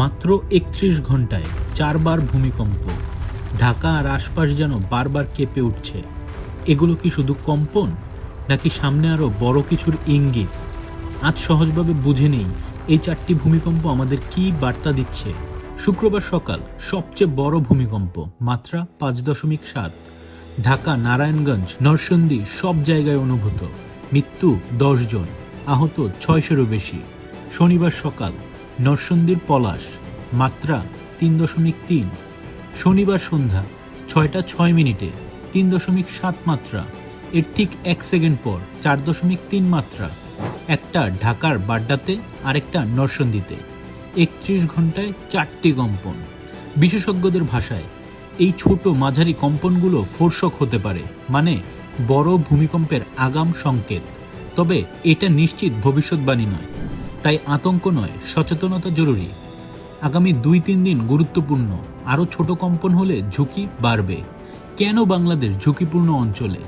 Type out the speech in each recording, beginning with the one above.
মাত্র একত্রিশ ঘন্টায় চারবার ভূমিকম্প। ঢাকা আর আশপাশ যেন বারবার কেঁপে উঠছে। এগুলো কি শুধু কম্পন, নাকি সামনে আরও বড় কিছুর ইঙ্গিত? আজ সহজভাবে বুঝে নেই এই চারটি ভূমিকম্প আমাদের কি বার্তা দিচ্ছে। শুক্রবার সকাল সবচেয়ে বড় ভূমিকম্প, মাত্রা পাঁচ দশমিক সাত। ঢাকা, নারায়ণগঞ্জ, নরসিংদী সব জায়গায় অনুভূত। মৃত্যু দশ জন, আহত ছয়শেরও বেশি। শনিবার সকাল নরসিংদীর পলাশ, মাত্রা তিন দশমিক তিন। শনিবার সন্ধ্যা ছয়টা ছয় মিনিটে তিন দশমিক সাত মাত্রা। এর ঠিক এক সেকেন্ড পর চার দশমিক তিন মাত্রা। একটা ঢাকার বাড্ডাতে, আরেকটা নরসিংদীতে একত্রিশ ঘন্টায় চারটি কম্পন। বিশেষজ্ঞদের ভাষায়, এই ছোট মাঝারি কম্পনগুলো ফোরশক হতে পারে মানে বড় ভূমিকম্পের আগাম সংকেত। তবে এটা নিশ্চিত ভবিষ্যৎবাণী নয়। তাই আতঙ্ক নয়, সচেতনতা জরুরি। আগামী দুই তিন দিন গুরুত্বপূর্ণ, আরও ছোট কম্পন হলে ঝুঁকি বাড়বে। কেন বাংলাদেশ ঝুঁকিপূর্ণ অঞ্চলে?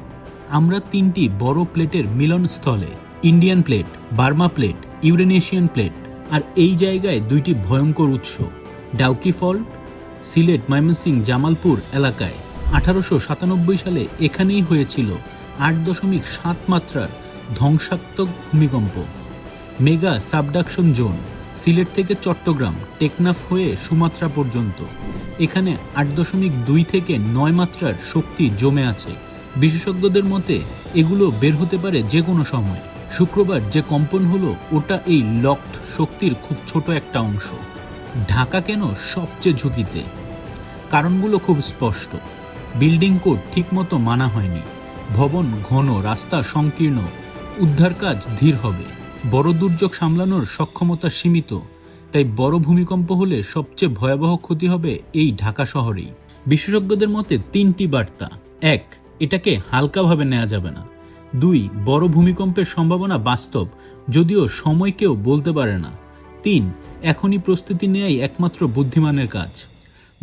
আমরা তিনটি বড় প্লেটের মিলনস্থলে, Indian plate, Burma plate, Eurasian plate, আর এই জায়গায় দুইটি ভয়ঙ্কর উৎস, ডাউকি ফল্ট, সিলেট ময়মনসিং জামালপুর এলাকায়। আঠারোশো সাতানব্বই সালে এখানেই হয়েছিল আট দশমিক সাত মাত্রার ধ্বংসাত্মক ভূমিকম্প। মেগা সাবডাকশন জোন, সিলেট থেকে চট্টগ্রাম, টেকনাফ হয়ে সুমাত্রা পর্যন্ত। এখানে আট দশমিক দুই থেকে নয় মাত্রার শক্তি জমে আছে। বিশেষজ্ঞদের মতে, এগুলো বের হতে পারে যে কোনো সময়। শুক্রবার যে কম্পন হলো, ওটা এই লকড শক্তির খুব ছোট একটা অংশ। ঢাকা কেন সবচেয়ে ঝুঁকিতে? কারণগুলো খুব স্পষ্ট। বিল্ডিং কোড ঠিকমতো মানা হয়নি। ভবন ঘন, রাস্তা সংকীর্ণ, উদ্ধার কাজ ধীর হবে। বড় দুর্যোগ সামলানোর সক্ষমতা সীমিত, তাই বড় ভূমিকম্প হলে সবচেয়ে ভয়াবহ ক্ষতি হবে এই ঢাকা শহরেই। বিশেষজ্ঞদের মতে তিনটি বার্তা। এক, এটাকে হালকাভাবে নেওয়া যাবে না। দুই, বড় ভূমিকম্পের সম্ভাবনা বাস্তব, যদিও সময় কেউ বলতে পারে না। তিন, এখনই প্রস্তুতি নেয়াই একমাত্র বুদ্ধিমানের কাজ।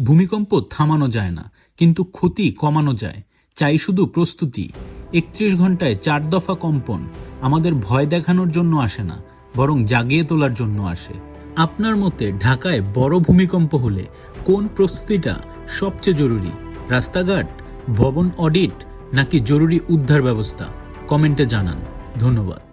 ভূমিকম্প থামানো যায় না, কিন্তু ক্ষতি কমানো যায়। চাই শুধু প্রস্তুতি। একত্রিশ ঘন্টায় চার দফা কম্পন। আমাদের ভয় দেখানোর জন্য আসে না, বরং জাগিয়ে তোলার জন্য আসে। আপনার মতে ঢাকায় বড় ভূমিকম্প হলে কোন প্রস্তুতিটা সবচেয়ে জরুরি? রাস্তাঘাট, ভবন অডিট নাকি জরুরি উদ্ধার ব্যবস্থা? কমেন্টে জানান। ধন্যবাদ।